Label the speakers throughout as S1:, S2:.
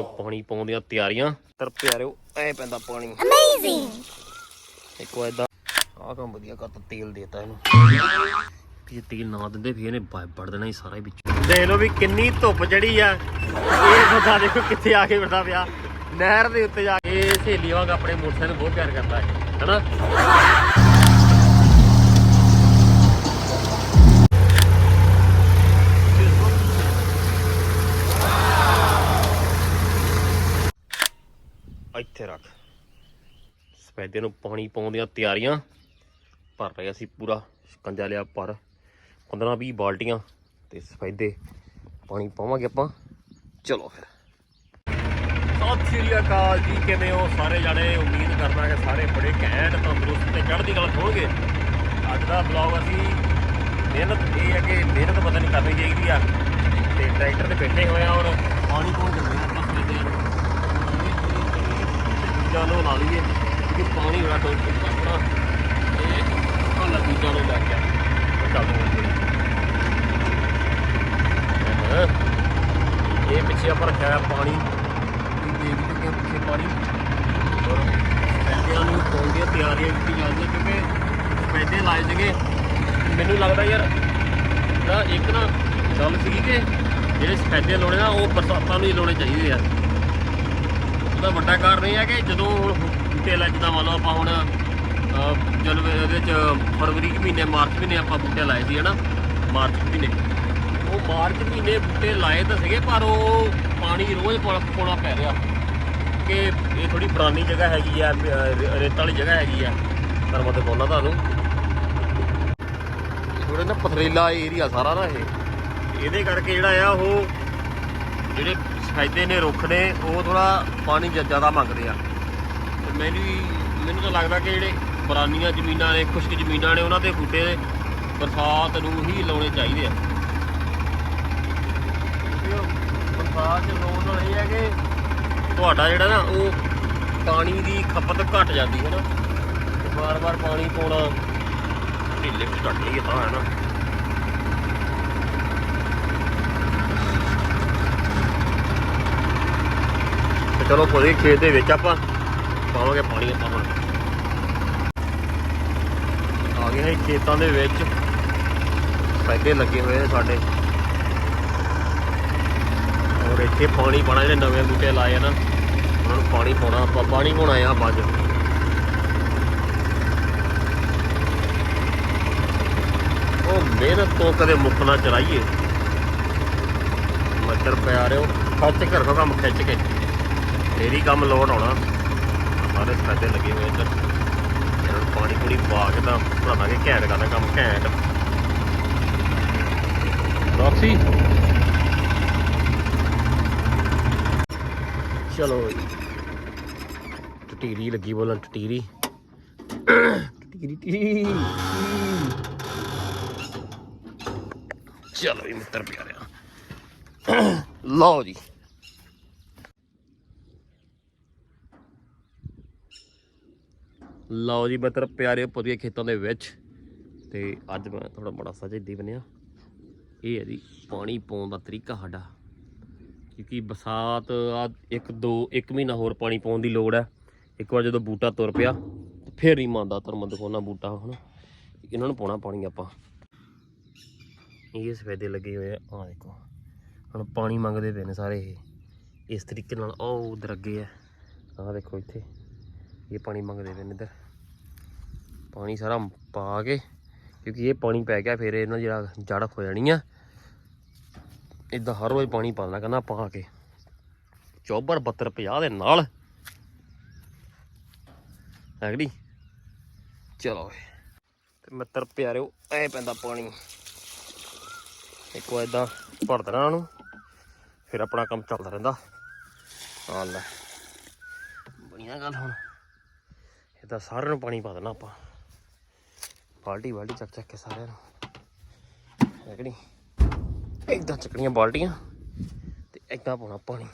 S1: ਨੂੰ ਪਾਣੀ ਪਾਉਣ ਦੀਆਂ ਤਿਆਰੀਆਂ। ਤਰ ਪਿਆਰਿਓ ਐ ਪੈਂਦਾ ਪਾਣੀ।
S2: Amazing!
S1: ਇੱਕ ਵਾਰ ਇਦਾਂ ਆਹ ਕੰਮ ਵਧੀਆ ਕਰਤਾ ਤੇਲ ਦੇਤਾ ਇਹਨੂੰ। ਜੇ ਤੇਲ ਨਾ ਦਿੰਦੇ ਫਿਰ ਇਹਨੇ ਵੜ ਦੇਣਾ ਹੀ ਸਾਰਾ ਵਿੱਚ। ਦੇਖ ਲਓ ਵੀ ਕਿੰਨੀ ਧੁੱਪ ਚੜੀ ਆ। ਇਹ ਬੰਦਾ ਦੇਖੋ ਕਿੱਥੇ ਆ ਕੇ ਬੈਠਾ ਪਿਆ। ਨਹਿਰ ਦੇ ਉੱਤੇ ਜਾ ਕੇ। ਇਹ ਸਹੇਲੀ ਵਾਂਗ ਆਪਣੇ ਮੋਟਰਸਾਈਕਲ ਨੂੰ ਬਹੁਤ ਪਿਆਰ ਕਰਦਾ ਹੈ ਹਨਾ? ਸਫੈਦੇ ਨੂੰ ਪਾਣੀ ਪਾਉਣ ਦੀਆਂ ਤਿਆਰੀਆਂ ਭਰ ਰਹੇ ਅਸੀਂ ਪੂਰਾ। ਸ਼ਿਕੰਜਾ ਲਿਆ ਪਰ 15 20 ਬਾਲਟੀਆਂ ਤੇ ਸਫੈਦੇ ਪਾਣੀ ਪਾਵਾਂਗੇ ਆਪਾਂ। ਚਲੋ ਫਿਰ। ਸਤਿ ਸ਼੍ਰੀ ਅਕਾਲ ਜੀ, ਕਿਵੇਂ ਹੋ? ਸਾਰੇ ਜਣੇ, ਉਮੀਦ ਕਰਦਾ ਕਿ ਸਾਰੇ ਬੜੇ ਘੈਂਟ, ਤੰਦਰੁਸਤ ਤੇ ਚੜ੍ਹਦੀ ਕਲਾ ਹੋਣਗੇ। ਅੱਜ ਦਾ ਬਲੌਗ ਅਸੀਂ ਮਿਹਨਤ, ਇਹ ਹੈ ਕਿ ਮਿਹਨਤ ਪਤਾ ਨਹੀਂ ਕਰਨੀ ਚਾਹੀਦੀ ਆ। ਤੇ ਟਰੈਕਟਰ ਤੇ ਬੈਠੇ ਹੋਏ ਆ, ਔਰ ਪਾਣੀ ਪਾਉਣ ਚੱਲੇ ਆ ਆਪਾਂ ਸਫੈਦੇ ਨੂੰ। ਲਾ ਲਈਏ। ਕਿ ਪਾਣੀ ਬੜਾ ਡੋਲ ਚੁੱਕਾ ਇਹ ਆਹ ਚੀਜ਼ਾਂ ਨੂੰ ਲੈ ਕੇ ਵੱਡਾ ਬੋਲ ਇਹ ਪਿੱਛੇ ਆਪਾਂ ਰੱਖਿਆ ਪਾਣੀ। ਤੁਸੀਂ ਦੇਖ ਪਿੱਛੇ ਪਾਣੀ। ਔਰ ਪੈਦਿਆਂ ਨੂੰ ਪਾਉਣ ਦੀਆਂ ਤਿਆਰੀਆਂ ਕੀਤੀ ਜਾਂਦੀਆਂ ਕਿਉਂਕਿ ਪੈਦੇ ਲਾਏ ਸੀਗੇ। ਮੈਨੂੰ ਲੱਗਦਾ ਯਾਰ ਨਾ ਇੱਕ ਨਾ ਗੱਲ ਸੀਗੀ ਕਿ ਜਿਹੜੇ ਸਫੈਦੇ ਲਾਉਣੇ ਨਾ ਉਹ ਬਰਸਾਤਾਂ ਨੂੰ ਹੀ ਲਾਉਣੇ ਚਾਹੀਦੇ ਆ। ਉਹਦਾ ਵੱਡਾ ਕਾਰਨ ਇਹ ਹੈ ਕਿ ਜਦੋਂ ਹੁਣ ਬੂਟੇ ਲੱਗ ਜਿੱਦਾਂ ਮੰਨ ਲਓ ਆਪਾਂ ਹੁਣ ਜਨਵਰੀ ਉਹਦੇ ਚ ਫਰਵਰੀ ਦੇ ਮਹੀਨੇ, ਮਾਰਚ ਮਹੀਨੇ ਆਪਾਂ ਬੂਟੇ ਲਾਏ ਸੀ, ਹਨਾ? ਮਾਰਚ ਮਹੀਨੇ। ਉਹ ਮਾਰਚ ਮਹੀਨੇ ਬੂਟੇ ਲਾਏ ਤਾਂ ਸੀਗੇ, ਪਰ ਉਹ ਪਾਣੀ ਰੋਜ਼ ਪਾਉਣਾ ਪਾਉਣਾ ਪੈ ਰਿਹਾ। ਕਿ ਇਹ ਥੋੜੀ ਪੁਰਾਣੀ ਜਗ੍ਹਾ ਹੈਗੀ ਆ ਰੇਤ ਵਾਲੀ ਜਗ੍ਹਾ ਹੈਗੀ ਆ। ਪਰ ਮੈਂ ਬੋਲਣਾ ਤੁਹਾਨੂੰ। ਥੋੜਾ ਨਾ ਪਥਰੀਲਾ ਏਰੀਆ ਸਾਰਾ ਨਾ ਇਹ। ਇਹਦੇ ਕਰਕੇ ਜਿਹੜਾ ਆ, ਉਹ ਜਿਹੜੇ ਸਫੈਦੇ ਨੇ, ਰੁੱਖ ਨੇ, ਉਹ ਥੋੜਾ ਪਾਣੀ ਜ਼ਿਆਦਾ ਮੰਗਦੇ ਆ। ਤੇ ਮੈਨੂੰ ਵੀ, ਮੈਨੂੰ ਤਾਂ ਲੱਗਦਾ ਕਿ ਜਿਹੜੇ ਪੁਰਾਣੀਆਂ ਜ਼ਮੀਨਾਂ ਨੇ, ਖੁਸ਼ਕ ਜ਼ਮੀਨਾਂ ਨੇ, ਉਹਨਾਂ ਦੇ ਬੂਟੇ ਬਰਸਾਤ ਨੂੰ ਹੀ ਲਾਉਣੇ ਚਾਹੀਦੇ ਆ। ਬਰਸਾਤ ਚ ਲਾਉਣ ਨਾਲ ਇਹ ਹੈ ਕਿ ਤੁਹਾਡਾ ਜਿਹੜਾ ਨਾ, ਉਹ ਪਾਣੀ ਦੀ ਖਪਤ ਘਟ ਜਾਂਦੀ ਹੈ ਨਾ। ਵਾਰ-ਵਾਰ ਪਾਣੀ ਪਾਉਣਾ, ਢਿੱਲੇ ਵਿੱਚ ਘਟ ਲਈ ਤਾਂ, ਹੈ ਨਾ। ਚਲੋ ਕੋਈ ਖੇਤ ਦੇ ਵਿੱਚ ਆਪਾਂ ਪਾਵਾਂਗੇ ਪਾਣੀ ਆਪਾਂ ਹੁਣ। ਆ ਗਏ ਹਾਂ ਖੇਤਾਂ ਦੇ ਵਿੱਚ। ਫਾਇਦੇ ਲੱਗੇ ਹੋਏ ਨੇ ਸਾਡੇ। ਔਰ ਇੱਥੇ ਪਾਣੀ ਪਾਣਾ ਜਿਹੜੇ ਨਵੇਂ ਬੂਟੇ ਲਾਏ ਆ ਨਾ, ਉਹਨਾਂ ਨੂੰ ਪਾਣੀ ਪਾਉਣਾ, ਆਪਾਂ ਪਾਣੀ ਪਾਉਣਾ ਆ ਬਾਅਦ ਉਹ ਮਿਹਨਤ ਤੋਂ ਕਦੇ ਮੁੱਕ ਨਾ ਚਲਾਈਏ। ਮੱਛਰ ਪਿਆ ਰਿਓ ਖੱਚ ਕੇ ਰੱਖੋ ਕੰਮ, ਖਿੱਚ ਕੇ। ਤੇਰੀ ਕੰਮ ਲੋਡ ਆਉਣਾ ਸਾਰੇ ਸਫੈਦੇ ਲੱਗੇ ਹੋਏ ਇੱਧਰ। ਇਹਨਾਂ ਨੂੰ ਪਾਣੀ ਪੂਰੀ ਪਾ ਕੇ ਤਾਂ ਬਣਾਵਾਂਗੇ ਘੈਂਟ ਕਰਦਾ ਕੰਮ ਘੈਂਟ। ਰੌਕਸੀ ਚਲੋ ਜੀ। ਟਟੀਰੀ ਲੱਗੀ ਬੋਲਣ ਟਟੀਰੀ। ਟਟੀਰੀ ਟੀ ਚਲੋ ਵੀ ਮਿੱਤਰ ਪਿਆਰਿਆ। ਲਓ ਜੀ। ਲਓ ਜੀ, ਮਿੱਤਰ ਪਿਆਰੇ ਪੁੱਤੀਏ ਖੇਤਾਂ ਦੇ ਵਿੱਚ। ਤੇ ਅੱਜ ਮੈਂ ਥੋੜਾ ਬੜਾ ਸਜਦੀ ਬਣਿਆ। ਇਹ ਹੈ ਜੀ, ਪਾਣੀ ਪਾਉਣ ਦਾ ਤਰੀਕਾ ਸਾਡਾ। ਕਿਉਂਕਿ ਬਰਸਾਤ ਆ ਇੱਕ, ਦੋ, ਇੱਕ ਮਹੀਨਾ ਹੋਰ ਪਾਣੀ ਪਾਉਣ ਦੀ ਲੋੜ ਹੈ। ਇੱਕ ਵਾਰ ਜਦੋਂ ਬੂਟਾ ਤੁਰ ਪਿਆ ਤੇ ਫੇਰ ਹੀ ਮੰਨਦਾ ਧਰਮ ਦਿਖਾਉਣਾ ਬੂਟਾ ਹੁਣ ਇਹਨਾਂ ਨੂੰ ਪਾਉਣਾ ਪਾਣੀ ਆਪਾਂ। ਇਹ ਸਫੈਦੇ ਲੱਗੇ ਹੋਏ ਆ ਆ ਦੇਖੋ। ਹੁਣ ਪਾਣੀ ਮੰਗਦੇ ਪਏ ਨੇ ਸਾਰੇ ਇਹ। ਇਸ ਤਰੀਕੇ ਨਾਲ ਉਹ ਉਧਰ ਅੱਗੇ ਆ ਆਹ ਦੇਖੋ ਇੱਥੇ। ਇਹ ਪਾਣੀ ਮੰਗਦੇ ਪਏ ਨੇ ਇੱਧਰ। ਪਾਣੀ ਸਾਰਾ ਪਾ ਕੇ, ਕਿਉਂਕਿ ਇਹ ਪਾਣੀ ਪੈ ਗਿਆ, ਫਿਰ ਇਹਨਾਂ ਜਿਹੜਾ ਜੜ ਹੋ ਜਾਣੀ ਆ। ਇਦਾਂ ਹਰ ਰੋਜ਼ ਪਾਣੀ ਪਾਉਣਾ ਕਹਿੰਦਾ ਪਾ ਕੇ। ਚੌਬਰ 72 50 ਦੇ ਨਾਲ। ਅਗਲੀ ਚਲੋ ਵੇ ਤੇ ਮਿੱਤਰ ਪਿਆਰਿਓ, ਐ ਪੈਂਦਾ ਪਾਣੀ। ਇੱਕ ਵਾਰ ਇਦਾਂ ਭਰ ਦੇਣਾ ਉਹਨੂੰ, ਫਿਰ ਆਪਣਾ ਕੰਮ ਚੱਲਦਾ ਰਹਿੰਦਾ। ਆ ਲੈ ਬਣੀਆਂ ਗੱਲ ਹੁਣ। ਇਹ ਤਾਂ ਸਾਰਿਆਂ ਨੂੰ ਪਾਣੀ ਪਾ ਦੇਣਾ ਆਪਾਂ। ਬਾਲਟੀ ਬਾਲਟੀ ਚੱਕ ਚੱਕ ਕੇ ਸਾਰਿਆਂ ਨੂੰ। ਹੈ ਕਿ ਨਹੀਂ? ਏਦਾਂ ਚੱਕਣੀਆਂ ਬਾਲਟੀਆਂ ਤੇ ਏਦਾਂ ਪਾਉਣਾ ਪਾਣੀ।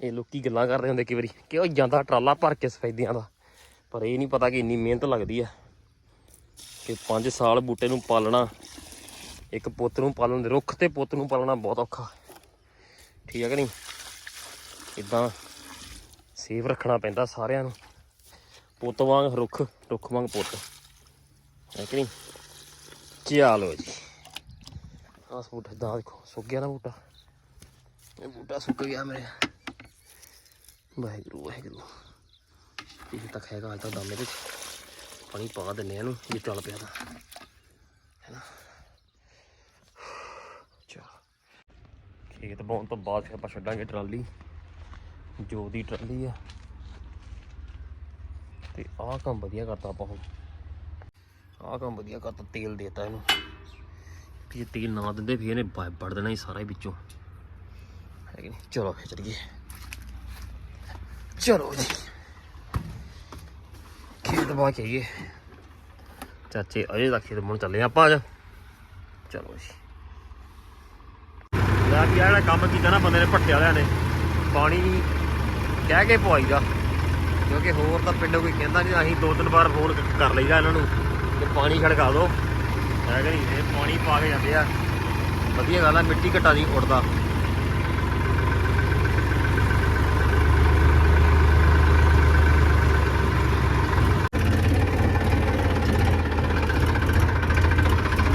S1: ਇਹ ਲੋਕੀ ਗੱਲਾਂ ਕਰਦੇ ਹੁੰਦੇ ਕਈ ਵਾਰੀ ਕਿ ਉਹ ਜਾਂਦਾ ਟਰਾਲਾ ਭਰ ਕੇ ਸਫੈਦਿਆਂ ਦਾ, ਪਰ ਇਹ ਨਹੀਂ ਪਤਾ ਕਿ ਇੰਨੀ ਮਿਹਨਤ ਲੱਗਦੀ ਆ ਕਿ 5 ਸਾਲ ਬੂਟੇ ਨੂੰ ਪਾਲਣਾ, ਇੱਕ ਪੁੱਤ ਨੂੰ ਪਾਲਣ ਦੇ ਰੁੱਖ ਤੇ ਪੁੱਤ ਨੂੰ ਪਾਲਣਾ ਬਹੁਤ ਔਖਾ। ਠੀਕ ਹੈ ਕਿ ਨਹੀਂ? ਇਦਾਂ ਸੇਫ ਰੱਖਣਾ ਪੈਂਦਾ ਸਾਰਿਆਂ ਨੂੰ। ਪੁੱਤ ਵਾਂਗ ਰੁੱਖ ਰੁੱਖ ਵਾਂਗ ਪੁੱਤ। ਹੈ ਕਿ ਨਹੀਂ? ਚਲੋ ਜੀ। ਆਹ ਬੂਟਾ ਦਾ ਦੇਖੋ, ਸੁੱਕ ਗਿਆ ਨਾ ਬੂਟਾ। ਇਹ ਬੂਟਾ ਸੁੱਕ ਗਿਆ ਮੇਰੇ। ਵਾਹਿਗੁਰੂ ਵਾਹਿਗੁਰੂ। ਇਹ ਤੱਕ ਹੈਗਾ ਅੱਜ ਤੱਕ ਦਮ ਇਹਦੇ ਪਾਣੀ ਪਾ ਦਿੰਨੇ ਆ ਇਹਨੂੰ, ਜੇ ਚੱਲ ਪਿਆ ਤਾਂ। ਹੈਨਾ ਚਾ ਖੇਤ ਬਾਉਣ ਤੋਂ ਬਾਅਦ ਫਿਰ ਆਪਾਂ ਛੱਡਾਂਗੇ ਟਰਾਲੀ। ਜੋ ਦੀ ਟਰਾਲੀ ਆ। ਤੇ ਆਹ ਕੰਮ ਵਧੀਆ ਕਰਤਾ ਆਪਾਂ ਹੁਣ ਆਹ ਕੰਮ ਵਧੀਆ ਕਰਤਾ ਤੇਲ ਦੇਤਾ ਇਹਨੂੰ। ਵੀ ਜੇ ਤੇਲ ਨਾ ਦਿੰਦੇ ਫਿਰ ਇਹਨੇ ਵੜ ਦੇਣਾ ਹੀ ਸਾਰਾ ਹੀ ਵਿੱਚੋਂ। ਹੈ ਕਿ ਨਹੀਂ? ਚਲੋ ਫਿਰ ਚਲੀਏ। ਚਲੋ ਜੀ। ਖੇਤ ਬਾ ਕੇ ਆਈਏ। ਚਾਚੇ ਅਜੇ ਦਾ ਖੇਤ ਮੁੜ ਚੱਲੇ ਆਪਾਂ ਅੱਜ। ਚਲੋ ਜੀ। ਲੈ ਵੀ ਜਿਹੜਾ ਕੰਮ ਕੀਤਾ ਨਾ ਬੰਦੇ ਨੇ ਭੱਟੇ ਵਾਲਿਆਂ ਨੇ ਪਾਣੀ ਕਹਿ ਕੇ ਪਵਾਈਦਾ। ਕਿਉਂਕਿ ਹੋਰ ਤਾਂ ਪਿੰਡੋਂ ਕੋਈ ਕਹਿੰਦਾ ਨਹੀਂ ਅਸੀਂ ਦੋ ਤਿੰਨ ਵਾਰ ਫੋਨ ਕਰ ਲਈਦਾ ਇਹਨਾਂ ਨੂੰ। ਕਿ ਪਾਣੀ ਛੜਕਾ ਦਿਓ ਹੈ ਕਿ ਨਹੀਂ ਇਹ ਪਾਣੀ ਪਾ ਕੇ ਜਾਂਦੇ ਆ। ਵਧੀਆ ਗੱਲ ਆ, ਮਿੱਟੀ ਘਟਾ ਨਹੀਂ ਉੱਡਦਾ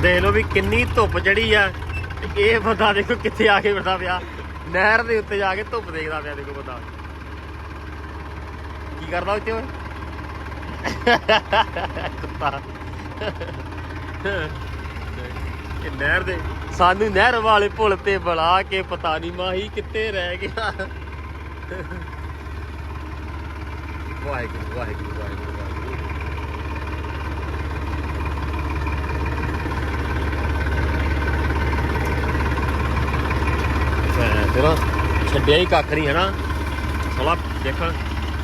S1: ਦੇਖ ਲਓ ਵੀ ਕਿੰਨੀ ਧੁੱਪ ਚੜੀ ਆ। ਤੇ ਇਹ ਬੰਦਾ ਦੇਖੋ ਕਿੱਥੇ ਆ ਕੇ ਫਿਰਦਾ ਪਿਆ। ਨਹਿਰ ਦੇ ਉੱਤੇ ਜਾ ਕੇ ਧੁੱਪ ਦੇਖਦਾ ਪਿਆ, ਦੇਖੋ ਬੰਦਾ। ਕੀ ਕਰਦਾ ਉੱਤੇ ਓਏ? ਕੁੱਤਾ। ਇਹ ਨਹਿਰ ਦੇ ਸਾਨੂੰ ਨਹਿਰ ਵਾਲੇ ਪੁਲ ਤੇ ਬੁਲਾ ਕੇ ਪਤਾ ਨਹੀਂ ਮਾਹੀ ਕਿੱਥੇ ਰਹਿ ਗਿਆ। ਵਾਹਿਗੁਰੂ ਵਾਹਿਗੁਰੂ ਵਾਹਿਗੁਰੂ ਵਾਹਿਗੁਰੂ। ਤੇਰਾ ਛੱਡਿਆ ਹੀ ਕੱਖ ਨਹੀਂ ਹੈ ਨਾ। ਸਾਲਾ ਦੇਖ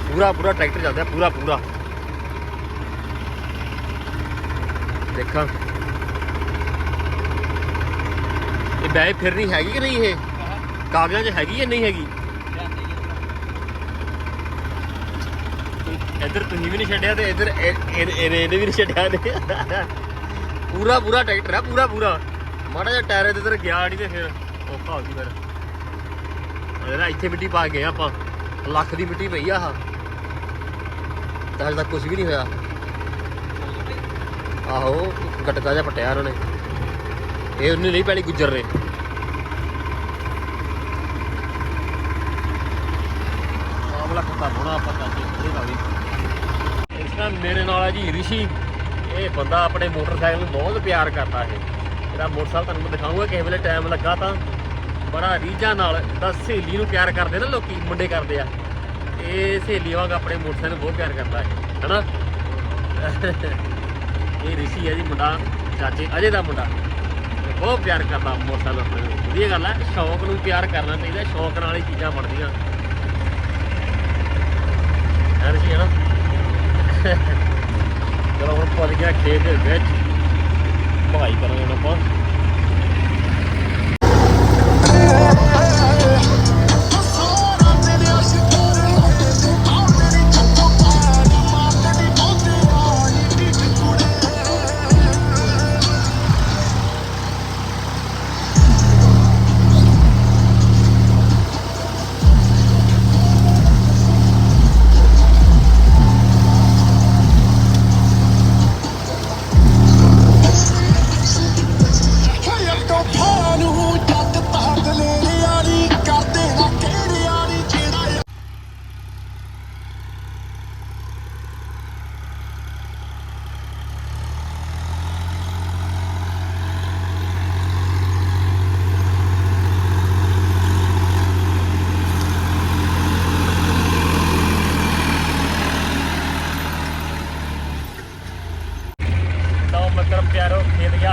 S1: ਪੂਰਾ ਪੂਰਾ ਟਰੈਕਟਰ ਚੱਲਦਾ ਪੂਰਾ ਪੂਰਾ ਦੇਖਾਂ। ਇਹ ਬੈਗ ਫਿਰਨੀ ਹੈਗੀ ਕਿ ਨਹੀਂ ਇਹ? ਕਾਗਜ਼ਾਂ 'ਚ ਹੈਗੀ ਜਾਂ ਨਹੀਂ ਹੈਗੀ? ਇੱਧਰ ਤੁਸੀਂ ਵੀ ਨਹੀਂ ਛੱਡਿਆ ਤੇ ਇੱਧਰ ਇਹਨੇ ਵੀ ਨਹੀਂ ਛੱਡਿਆ ਨੇ ਪੂਰਾ ਪੂਰਾ ਟਰੈਕਟਰ ਆ ਪੂਰਾ ਪੂਰਾ। ਮਾੜਾ ਜਿਹਾ ਟਾਇਰ ਇਹਦੇ ਇੱਧਰ ਗਿਆ ਨਹੀਂ ਤੇ ਫਿਰ ਔਖਾ ਹੋ ਗਈ ਫਿਰ। ਇਹਦਾ ਇੱਥੇ ਮਿੱਟੀ ਪਾ ਕੇ ਗਏ ਆਪਾਂ। ਲੱਖ ਦੀ ਮਿੱਟੀ ਪਈ ਆ ਆਹ। ਤਾਂ ਹਜੇ ਤੱਕ ਕੁਝ ਵੀ ਨਹੀਂ ਹੋਇਆ। ਆਹੋ, ਗੱਟਕਾ ਜਿਹਾ ਪਟਿਆ ਉਹਨੇ ਇਹ ਉਹਨੇ ਨਹੀਂ ਪੈਣੀ ਗੁੱਜਰ ਨੇ। ਆਹ ਵਾਲਾ ਕੁੱਤਾ ਆਪਾਂ ਤਾਂ ਜੀ ਵੀ ਇਸ ਤਰ੍ਹਾਂ ਮੇਰੇ ਨਾਲ ਆ ਜੀ ਰਿਸ਼ੀ। ਇਹ ਬੰਦਾ ਆਪਣੇ ਮੋਟਰਸਾਈਕਲ ਨੂੰ ਬਹੁਤ ਪਿਆਰ ਕਰਦਾ ਹੈ ਇਹਦਾ ਮੋਟਰਸਾਈਕਲ ਤੁਹਾਨੂੰ ਮੈਂ ਦਿਖਾਉਂਗਾ ਕਿਸੇ ਵੇਲੇ ਟਾਈਮ ਲੱਗਾ ਤਾਂ। ਬੜਾ ਰੀਝਾਂ ਨਾਲ ਤਾਂ ਸਹੇਲੀ ਨੂੰ ਪਿਆਰ ਕਰਦੇ ਨਾ ਲੋਕੀ, ਮੁੰਡੇ ਕਰਦੇ ਆ। ਇਹ ਸਹੇਲੀ ਵਾਂਗ ਆਪਣੇ ਮੋਟਰਸਾਈਕਲ ਨੂੰ ਬਹੁਤ ਪਿਆਰ ਕਰਦਾ ਹੈ ਹਨਾ? ਇਹ ਰਿਸ਼ੀ ਹੈ ਜੀ, ਮੁੰਡਾ, ਚਾਚੇ, ਅਜੇ ਦਾ ਮੁੰਡਾ। ਬਹੁਤ ਪਿਆਰ ਕਰਦਾ ਮੋਟਰਸਾਈਕਲ ਨੂੰ ਵਧੀਆ ਗੱਲ ਹੈ ਸ਼ੌਕ ਨੂੰ ਪਿਆਰ ਕਰਨਾ ਚਾਹੀਦਾ, ਸ਼ੌਕ ਨਾਲ ਹੀ ਚੀਜ਼ਾਂ ਬਣਦੀਆਂ। ਹੈ ਰਿਸ਼ੀ, ਹੈ ਨਾ? ਚਲੋ ਹੁਣ ਪਹੁੰਚ ਗਿਆ ਖੇਤ ਦੇ ਵਿੱਚ। ਭਗਾਈ ਕਰਾਂਗੇ ਹੁਣ ਆਪਾਂ।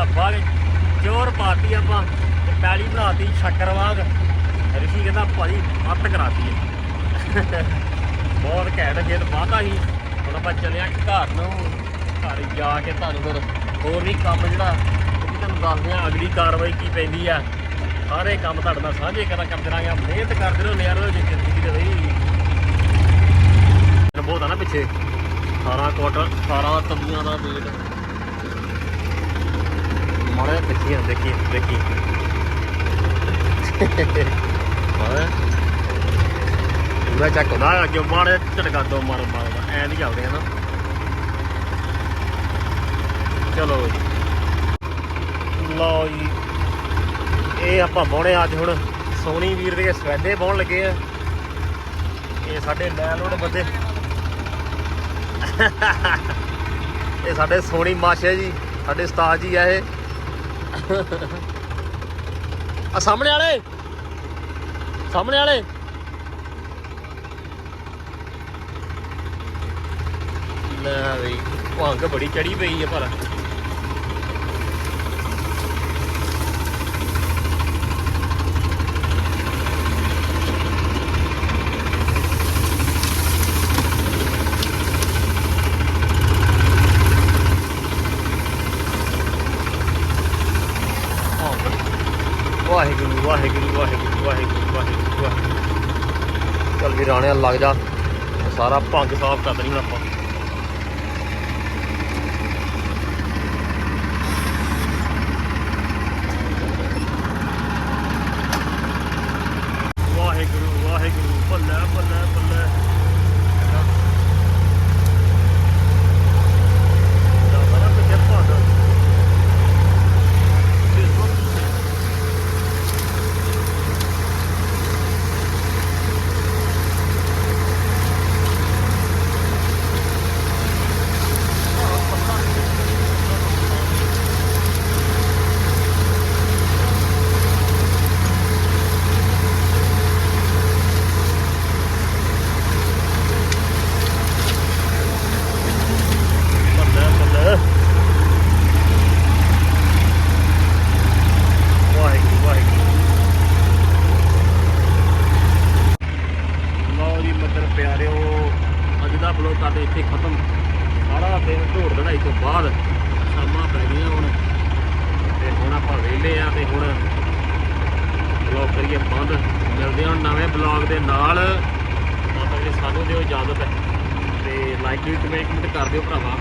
S1: ਖੇਤ ਚੋਰ ਪਾਤੀ ਆਪਾਂ ਤੇ ਪੈਲੀ ਬਣਾਤੀ ਸ਼ੱਕਰ ਰਿਸ਼ੀ ਕਹਿੰਦਾ, ਭਾਜੀ, ਮੱਤ ਕਰਾਤੀ ਹੈ। ਬਹੁਤ ਘੈਂਟ ਖੇਤ ਬਾਤਾ ਸੀ। ਹੁਣ ਆਪਾਂ ਚੱਲਿਆ ਘਰ ਨੂੰ। ਘਰ ਜਾ ਕੇ ਤੁਹਾਨੂੰ ਫਿਰ ਹੋਰ ਵੀ ਕੰਮ ਜਿਹੜਾ, ਉਹ ਤੁਹਾਨੂੰ ਦੱਸਦੇ ਆ ਅਗਲੀ ਕਾਰਵਾਈ ਕੀ ਪੈਂਦੀ ਆ। ਸਾਰੇ ਕੰਮ ਤੁਹਾਡੇ ਨਾਲ ਸਾਂਝੇ ਕਰਾਂ ਕਰਦੇ ਰਾਂਗੇ ਮਿਹਨਤ ਕਰਦੇ ਰਹੋ ਯਾਰ ਜੇ ਜ਼ਿੰਦਗੀ ਦੇ ਬਈ ਬਹੁਤ ਆ ਨਾ ਪਿੱਛੇ। 18 ਕੁਆਟਰ 18 ਤੰਬੀਆਂ ਦਾ ਵੇਟ ਮਾੜਾ ਜਿਹਾ ਦੇਖੀ ਆ, ਦੇਖੀ ਮੈਂ ਚੱਕ ਹੁੰਦਾ, ਅੱਗੇ ਮਾਰੇ ਝਟਕਾ ਦੋ ਮਾਰ ਮਾਰਦਾ ਐ ਨਹੀਂ ਚੱਲਦੇ, ਹਨਾ? ਚਲੋ ਜੀ। ਲਓ ਜੀ। ਇਹ ਆਪਾਂ ਬੋਣੇ ਅੱਜ ਹੁਣ ਸੋਨੀ ਵੀਰ ਦੇ ਸਵੈਦੇ ਪਾਉਣ ਲੱਗੇ ਆ। ਇਹ ਸਾਡੇ ਲੈ ਲੋੜ ਬੰਦੇ। ਇਹ ਸਾਡੇ ਸੋਨੀ ਮਾਸ਼ਾ ਜੀ, ਸਾਡੇ ਉਸਤਾਦ ਜੀ ਆ ਇਹ। ਆ ਸਾਹਮਣੇ ਵਾਲੇ। ਸਾਹਮਣੇ ਵਾਲੇ। ਲੈ ਵੀ ਭੰਗ ਬੜੀ ਚੜੀ ਪਈ ਆ ਪਰ ਵਾਹਿਗੁਰੂ ਵਾਹਿਗੁਰੂ ਵਾਹਿਗੁਰੂ ਵਾਹਿਗੁਰੂ ਵਾਹਿਗੁਰੂ। ਚੱਲ ਵੀ ਰਾਣਿਆ, ਲੱਗ ਜਾ। ਸਾਰਾ ਭੰਗ ਸਾਫ਼ ਕਰ ਦੇਣੀ ਹੁਣ ਆਪਾਂ ਵਾਹਿਗੁਰੂ ਵਾਹਿਗੁਰੂ ਬੱਲੇ ਬੱਲੇ ਬੱਲੇ ਦਾ ਬੜਾ ਪਿੱਛੇ ਭਾਗ ਬੱਲੇ ਬੱਲੇ ਵਾਹਿਗੁਰੂ ਵਾਹਿਗੁਰੂ ਲਓ ਜੀ ਮੱਦਰ ਪਿਆਰਿਓ ਅੱਜ ਦਾ ਕਰਦੇ ਇੱਥੇ ਖਤਮ। ਸਾਰਾ ਦਿਨ ਢੋੜ ਲੜਾਈ ਤੋਂ ਬਾਅਦ ਸ਼ਾਮਾਂ ਪੈ ਗਈਆਂ ਹੁਣ। ਤੇ ਹੁਣ ਆਪਾਂ ਵਿਹਲੇ ਆ ਤੇ ਹੁਣ ਬਲੌਗ ਕਰੀਏ ਬੰਦ। ਮਿਲਦੇ ਹਾਂ ਨਵੇਂ ਬਲੌਗ ਦੇ ਨਾਲ। ਤਾਂ ਤੱਕ ਸਾਨੂੰ ਦਿਓ ਇਜਾਜ਼ਤ। ਤੇ ਲਾਈਕ ਵੀ ਕਮੈਂਟ ਕਰ ਦਿਓ ਭਰਾਵਾ।